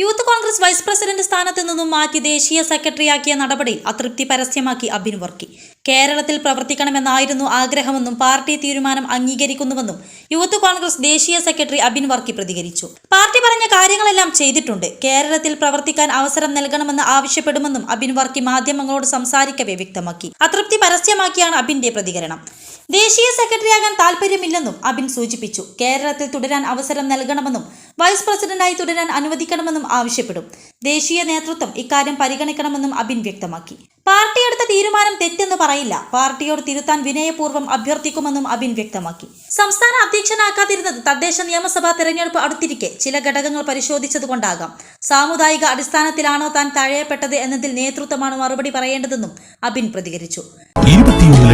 Youth Congress vice president സ്ഥാനത്ത് നിന്നും മാറ്റി ദേശീയ സെക്രട്ടറിയാക്കിയ നടപടിയിൽ അതൃപ്തി പരസ്യമാക്കി അബിൻ വർക്കി. കേരളത്തിൽ പ്രവർത്തിക്കണമെന്നായിരുന്നു ആഗ്രഹമെന്നും പാർട്ടി തീരുമാനം അംഗീകരിക്കുന്നുവെന്നും യൂത്ത് കോൺഗ്രസ് ദേശീയ സെക്രട്ടറി അബിൻ വർക്കി പ്രതികരിച്ചു. പാർട്ടി പറഞ്ഞ കാര്യങ്ങളെല്ലാം ചെയ്തിട്ടുണ്ട്. കേരളത്തിൽ പ്രവർത്തിക്കാൻ അവസരം നൽകണമെന്ന് ആവശ്യപ്പെടുമെന്നും അബിൻ വർക്കി മാധ്യമങ്ങളോട് സംസാരിക്കവേ വ്യക്തമാക്കി. അതൃപ്തി പരസ്യമാക്കിയാണ് അബിന്റെ പ്രതികരണം. ദേശീയ സെക്രട്ടറിയാകാൻ താൽപ്പര്യമില്ലെന്നും അബിൻ സൂചിപ്പിച്ചു. കേരളത്തിൽ തുടരാൻ അവസരം നൽകണമെന്നും വൈസ് പ്രസിഡന്റായി തുടരാൻ അനുവദിക്കണമെന്നും ആവശ്യപ്പെടും. ദേശീയ നേതൃത്വം ഇക്കാര്യം പരിഗണിക്കണമെന്നും അബിൻ വ്യക്തമാക്കി. പാർട്ടി എടുത്ത തീരുമാനം തെറ്റെന്ന് പറയില്ല. പാർട്ടിയോട് തിരുത്താൻ വിനയപൂർവം അഭ്യർത്ഥിക്കുമെന്നും അബിൻ വ്യക്തമാക്കി. സംസ്ഥാന അധ്യക്ഷനാക്കാതിരുന്നത് തദ്ദേശ നിയമസഭാ തെരഞ്ഞെടുപ്പ് അടുത്തിരിക്കെ ചില ഘടകങ്ങൾ പരിശോധിച്ചതുകൊണ്ടാകാം. സാമുദായിക അടിസ്ഥാനത്തിലാണോ താൻ തഴയപ്പെട്ടത് എന്നതിൽ നേതൃത്വമാണ് മറുപടി പറയേണ്ടതെന്നും അബിൻ പ്രതികരിച്ചു.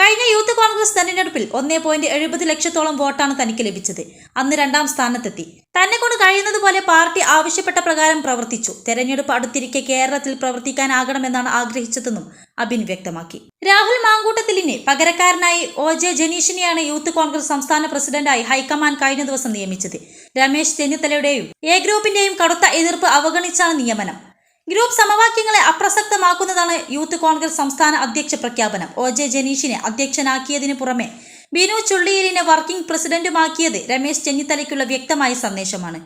കഴിഞ്ഞ യൂത്ത് കോൺഗ്രസ് തെരഞ്ഞെടുപ്പിൽ ഒന്നേ പോയിന്റ് എഴുപത് ലക്ഷത്തോളം വോട്ടാണ് തനിക്ക് ലഭിച്ചത്. അന്ന് രണ്ടാം സ്ഥാനത്തെത്തി. തന്നെ കൊണ്ട് കഴിയുന്നതുപോലെ പാർട്ടി ആവശ്യപ്പെട്ട പ്രകാരം പ്രവർത്തിച്ചു. തെരഞ്ഞെടുപ്പ് അടുത്തിരിക്കെ കേരളത്തിൽ പ്രവർത്തിക്കാനാകണമെന്നാണ് ആഗ്രഹിച്ചതെന്നും അബിൻ വ്യക്തമാക്കി. രാഹുൽ മാങ്കൂട്ടത്തിലിനെ പകരക്കാരനായി ഒ ജെ ജനീഷിനെയാണ് യൂത്ത് കോൺഗ്രസ് സംസ്ഥാന പ്രസിഡന്റായി ഹൈക്കമാൻഡ് കഴിഞ്ഞ ദിവസം നിയമിച്ചത്. രമേശ് ചെന്നിത്തലയുടെയും എ ഗ്രൂപ്പിന്റെയും കടുത്ത എതിർപ്പ് അവഗണിച്ചാണ് നിയമനം. ഗ്രൂപ്പ് സമവാക്യങ്ങളെ അപ്രസക്തമാക്കുന്നതാണ് യൂത്ത് കോൺഗ്രസ് സംസ്ഥാന അധ്യക്ഷ പ്രഖ്യാപനം. ഒ. ജെ. ജനീഷിനെ അധ്യക്ഷനാക്കിയതിനു പുറമെ ബിനു ചുള്ളിയിലിനെ വർക്കിംഗ് പ്രസിഡന്റുമാക്കിയത് രമേശ് ചെന്നിത്തലയ്ക്കുള്ള വ്യക്തമായ സന്ദേശമാണ്.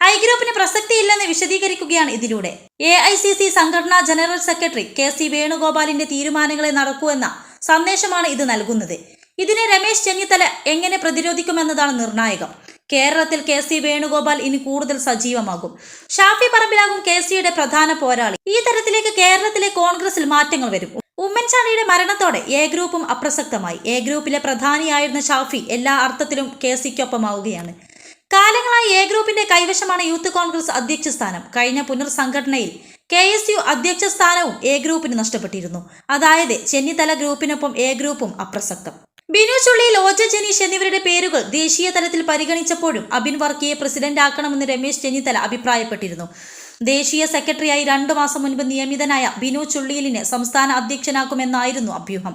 ഐ ഗ്രൂപ്പിന് പ്രസക്തിയില്ലെന്ന് വിശദീകരിക്കുകയാണ് ഇതിലൂടെ. എ. ഐ. സി. സി സംഘടനാ ജനറൽ സെക്രട്ടറി കെ. സി. വേണുഗോപാലിന്റെ തീരുമാനങ്ങളെ നടക്കൂ എന്ന സന്ദേശമാണ് ഇത് നൽകുന്നത്. ഇതിനെ രമേശ് ചെന്നിത്തല എങ്ങനെ പ്രതിരോധിക്കുമെന്നതാണ് നിർണായകം. കേരളത്തിൽ കെ സി വേണുഗോപാൽ ഇനി കൂടുതൽ സജീവമാകും. ഷാഫി പറമ്പിലാകും കെ സിയുടെ പ്രധാന പോരാളി. ഈ തരത്തിലേക്ക് കേരളത്തിലെ കോൺഗ്രസിൽ മാറ്റങ്ങൾ വരും. ഉമ്മൻചാണ്ടിയുടെ മരണത്തോടെ എ ഗ്രൂപ്പും അപ്രസക്തമായി. എ ഗ്രൂപ്പിലെ പ്രധാനിയായിരുന്ന ഷാഫി എല്ലാ അർത്ഥത്തിലും കെ സിക്കൊപ്പമാവുകയാണ്. കാലങ്ങളായി എ ഗ്രൂപ്പിന്റെ കൈവശമാണ് യൂത്ത് കോൺഗ്രസ് അധ്യക്ഷ സ്ഥാനം. കഴിഞ്ഞ പുനർസംഘടനയിൽ കെ എസ് യു അധ്യക്ഷ സ്ഥാനവും എ ഗ്രൂപ്പിന് നഷ്ടപ്പെട്ടിരുന്നു. അതായത് ചെന്നിത്തല ഗ്രൂപ്പിനൊപ്പം എ ഗ്രൂപ്പും അപ്രസക്തം. ബിനു ചുള്ളിയിൽ ഒ ജനീഷ് എന്നിവരുടെ പേരുകൾ ദേശീയ തലത്തിൽ പരിഗണിച്ചപ്പോഴും അബിൻ വർക്കിയെ പ്രസിഡന്റ് ആക്കണമെന്ന് രമേശ് ചെന്നിത്തല അഭിപ്രായപ്പെട്ടിരുന്നു. ദേശീയ സെക്രട്ടറിയായി രണ്ടു മാസം മുൻപ് നിയമിതനായ ബിനു ചുള്ളിയിലിനെ സംസ്ഥാന അധ്യക്ഷനാക്കുമെന്നായിരുന്നു അഭ്യൂഹം.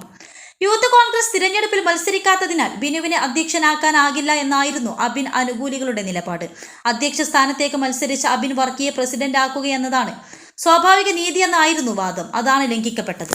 യൂത്ത് കോൺഗ്രസ് തിരഞ്ഞെടുപ്പിൽ മത്സരിക്കാത്തതിനാൽ ബിനുവിനെ അധ്യക്ഷനാക്കാനാകില്ല എന്നായിരുന്നു അബിൻ അനുകൂലികളുടെ നിലപാട്. അധ്യക്ഷ സ്ഥാനത്തേക്ക് മത്സരിച്ച അബിൻ വർക്കിയെ പ്രസിഡന്റ് ആക്കുകയെന്നതാണ് സ്വാഭാവിക നീതി എന്നായിരുന്നു വാദം. അതാണ് ലംഘിക്കപ്പെട്ടത്.